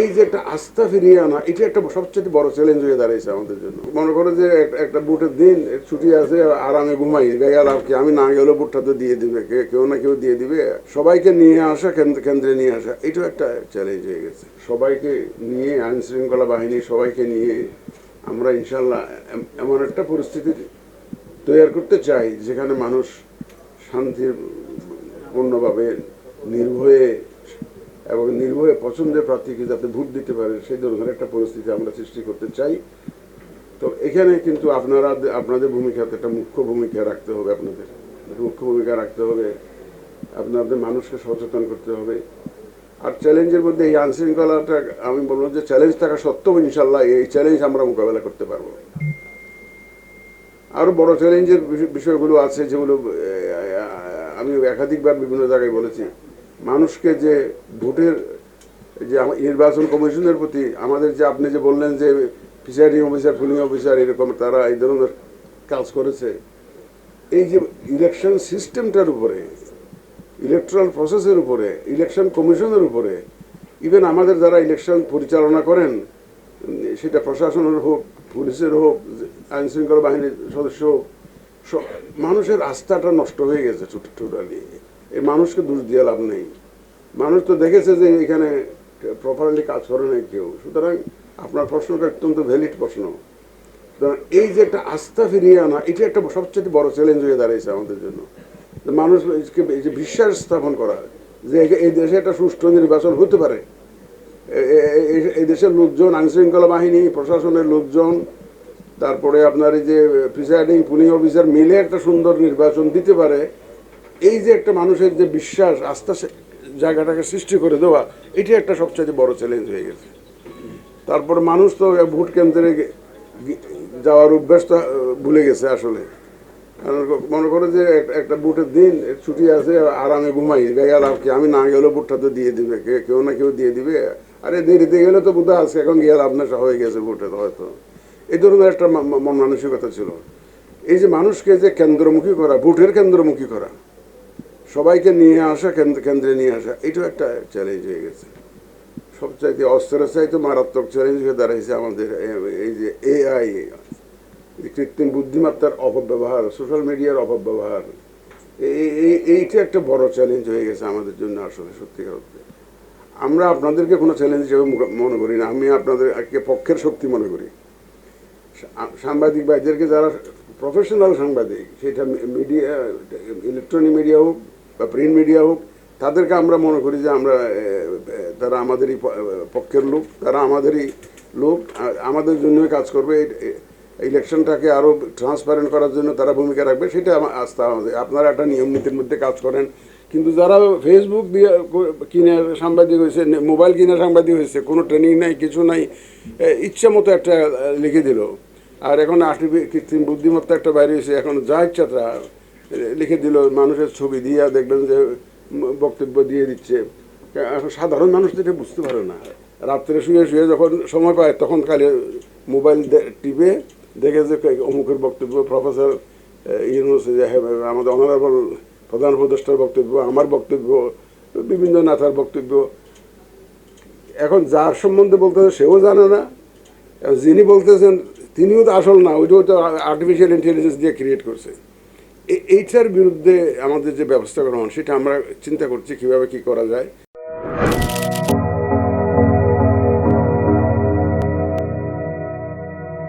এই যে একটা আস্থা ফিরিয়ে আনা, এটা একটা সবচেয়ে বড় চ্যালেঞ্জ হয়ে দাঁড়িয়েছে আমাদের জন্য। মনে করো যে একটা বুটের দিন ছুটি আছে, আরামে ঘুমাই গাইয়া লাভ কি, আমি না গেলেও বুটটা তো দিয়ে দিবে কেউ না কেউ দিয়ে দিবে। সবাইকে নিয়ে আসা, কেন্দ্রে নিয়ে আসা, এটাও একটা চ্যালেঞ্জ হয়ে গেছে। সবাইকে নিয়ে আইন শৃঙ্খলা বাহিনী সবাইকে নিয়ে আমরা ইনশাল্লাহ এমন একটা পরিস্থিতি তৈরি করতে চাই, যেখানে মানুষ শান্তির পূর্ণভাবে নির্ভয়ে এবং নির্ভয়ে পছন্দের প্রার্থীকে যাতে ভোট দিতে পারে, সেই ধরনের একটা পরিস্থিতি আমরা সৃষ্টি করতে চাই। তো এখানে কিন্তু আপনারা, আপনাদের ভূমিকাতে একটা মুখ্য ভূমিকা রাখতে হবে আপনাদের। মুখ্য ভূমিকা রাখতে হবে, আপনাদের মানুষকে সচেতন করতে হবে। আর চ্যালেঞ্জের মধ্যে এই আইনশৃঙ্খলাটা, আমি বলব যে চ্যালেঞ্জ থাকা সত্ত্বেও ইনশাল্লাহ এই চ্যালেঞ্জ আমরা মোকাবেলা করতে পারব। আরও বড় চ্যালেঞ্জের বিষয়গুলো আছে যেগুলো আমি একাধিকবার বিভিন্ন জায়গায় বলেছি। মানুষকে যে ভোটের, যে নির্বাচন কমিশনের প্রতি আমাদের যে আপনি যে বললেন যে প্রিসাইডিং অফিসার, পুলিং অফিসার এরকম তারা এই ধরনের কাজ করেছে, এই যে ইলেকশন সিস্টেমটার উপরে, ইলেকট্রাল প্রসেসের উপরে, ইলেকশন কমিশনের উপরে, ইভেন আমাদের যারা ইলেকশন পরিচালনা করেন, সেটা প্রশাসনের হোক, পুলিশের হোক আইন শৃঙ্খলা বাহিনীর সদস্য হোক মানুষের আস্থাটা নষ্ট হয়ে গেছে টোটালি। এই মানুষকে দোষ দিয়ে লাভ নেই। মানুষ তো দেখেছে যে এখানে প্রপারলি কাজ করে নাই কেউ। সুতরাং আপনার প্রশ্নটা অত্যন্ত ভ্যালিড প্রশ্ন। সুতরাং এই যে একটা আস্থা ফিরিয়ে আনা, এটা একটা সবচেয়ে বড় চ্যালেঞ্জ হয়ে দাঁড়িয়েছে আমাদের জন্য। এই যে বিশ্বাস স্থাপন করা, যে এই দেশে একটা সুষ্ঠু নির্বাচন হতে পারে। এই দেশের লোকজন আইন শৃঙ্খলা বাহিনী, প্রশাসনের লোকজন, তারপরে আপনার এই যে প্রিসাইডিং পুলিং অফিসার মিলে একটা সুন্দর নির্বাচন দিতে পারে। এই যে একটা মানুষের যে বিশ্বাস, আস্থা জায়গাটাকে সৃষ্টি করে দেওয়া, এটি একটা সবচেয়ে বড় চ্যালেঞ্জ হয়ে গেছে। তারপর মানুষ তো ভোট কেন্দ্রে যাওয়ার অভ্যাসটা ভুলে গেছে আসলে। মনে করে যে একটা বুটের দিন ছুটি আছে, আরামে ঘুমাই গাইয়া লাভ কি? আমি না গেলেও বুটটা তো দিয়ে দিবে কেউ না কেউ দিয়ে দিবে। আরে দেরিতে গেলে তো বুধ আছে এখন গিয়ে লাভ নেশা হয়ে গেছে বুটে হয়তো। এই ধরনের একটা মন মানসিকতা ছিল। এই যে মানুষকে যে কেন্দ্রমুখী করা বুটের কেন্দ্রমুখী করা সবাইকে নিয়ে আসা, কেন্দ্র- নিয়ে আসা, এটাও একটা চ্যালেঞ্জ হয়ে গেছে। সবচাইতে অস্ত্রের চাইতে মারাত্মক চ্যালেঞ্জ হয়ে দাঁড়াইছে আমাদের এই যে এআই কৃত্রিম বুদ্ধিমত্তার অপব্যবহার সোশ্যাল মিডিয়ার অপব্যবহার এই- এই- এইটা একটা বড় চ্যালেঞ্জ হয়ে গেছে আমাদের জন্য আসলে সত্যিকার অর্থে। আমরা আপনাদেরকে কোনো চ্যালেঞ্জ হিসেবে মনে করি না, আমি আপনাদের একে পক্ষের শক্তি মনে করি। সাংবাদিক ভাইদেরকে যারা প্রফেশনাল সাংবাদিক, সেটা মিডিয়া ইলেকট্রনিক মিডিয়া হোক বা প্রিন্ট মিডিয়া হোক তাদেরকে আমরা মনে করি যে আমরা তারা আমাদেরই পক্ষের লোক তারা আমাদেরই লোক আমাদের জন্যই কাজ করবে। ইলেকশনটাকে আরও ট্রান্সপারেন্ট করার জন্য তারা ভূমিকা রাখবে সেটা আমার আস্থা আমাদের। আপনারা একটা নিয়ম নীতির মধ্যে কাজ করেন। কিন্তু যারা ফেসবুক দিয়ে কিনে সাংবাদিক হয়েছে মোবাইল কিনে সাংবাদিক হয়েছে কোনো ট্রেনিং নাই কিছু নাই ইচ্ছা মতো একটা লিখে দিল। আর এখন আর্টিফি কৃত্রিম বুদ্ধিমত্তা একটা বাইরে হয়েছে এখন যা ইচ্ছা তা এ, লিখে দিল মানুষের ছবি দিয়ে দেখবেন যে বক্তব্য দিয়ে দিচ্ছে। সাধারণ মানুষ এটা বুঝতে পারে না। রাত্রে শুয়ে শুয়ে যখন সময় পায় তখন খালি মোবাইল টিপে দেখে যে অমুকের বক্তব্য প্রফেসর ইউনুস হ্যাঁ, আমাদের অনারেবল প্রধান উপদেষ্টার বক্তব্য আমার বক্তব্য বিভিন্ন নেতার বক্তব্য। এখন যার সম্বন্ধে বলতেছে সেও জানে না। যিনি বলতেছেন তিনিও তো আসল না ওইটাও তো আর্টিফিশিয়াল ইন্টেলিজেন্স দিয়ে ক্রিয়েট করছে। এইটার বিরুদ্ধে আমাদের যে ব্যবস্থা গ্রহণ সেটা আমরা চিন্তা করছি কীভাবে কি করা যায়।